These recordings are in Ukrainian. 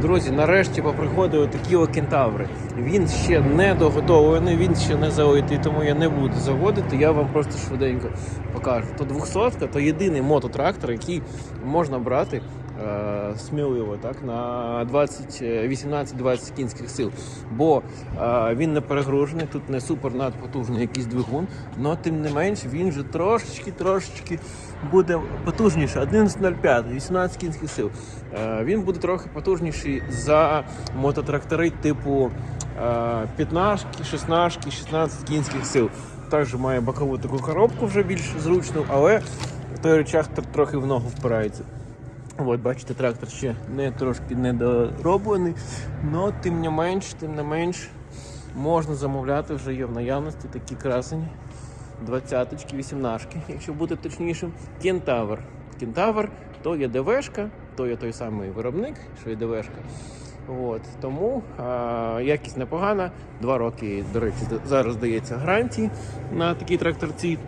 Друзі, нарешті поприходили такі окентаври. Він ще не доготовлений, він ще не залитий, тому я не буду заводити. Я вам просто швиденько покажу. То 200 то єдиний мототрактор, який можна брати сміливо так, на 20, е, 18-20 кінських сил. Бо е, він не перегружений, тут не супер надпотужний якийсь двигун, але тим не менш він же трошечки, трошечки буде потужніше. 11.05, 18 кінських сил. Е, Він буде трохи потужніший за мототрактори типу е, 15, 16, 16 кінських сил. Також має бокову таку коробку вже більш зручну, але той речах трохи в ногу впирається. От, бачите, трактор ще не трошки недороблений, але тим не менш, тим не менш, можна замовляти, вже є в наявності такі красені. Двадцяточки, вісімнашки, якщо бути точнішим. Кентавр. Кентавр то є ДВшка, то є той самий виробник, що є ДВшка. От, тому а, якість непогана. Два роки, до речі, зараз дається гарантії на такі тракторці,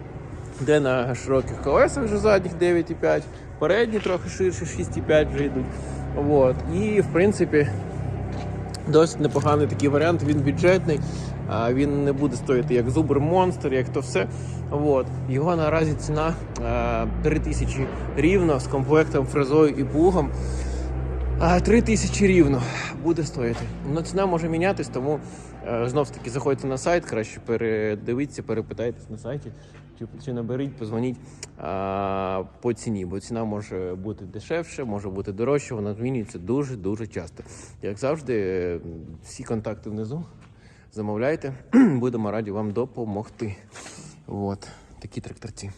де на широких колесах вже задніх 9,5, передні трохи ширше, 6,5 вже йдуть. От. І в принципі досить непоганий такий варіант, він бюджетний, він не буде стоїти як Зубр Монстр, як то все. От. Його наразі ціна 3 тисячі рівно з комплектом фрезою і плугом. А, 3 тисячі рівно буде стоїти. Ну, ціна може мінятись, тому е, знов таки заходьте на сайт, краще передивіться, перепитайтесь на сайті, чи, чи наберіть, позвоніть а, по ціні, бо ціна може бути дешевше, може бути дорожче, вона змінюється дуже-дуже часто. Як завжди, всі контакти внизу. Замовляйте, будемо раді вам допомогти. От, такі тракторці.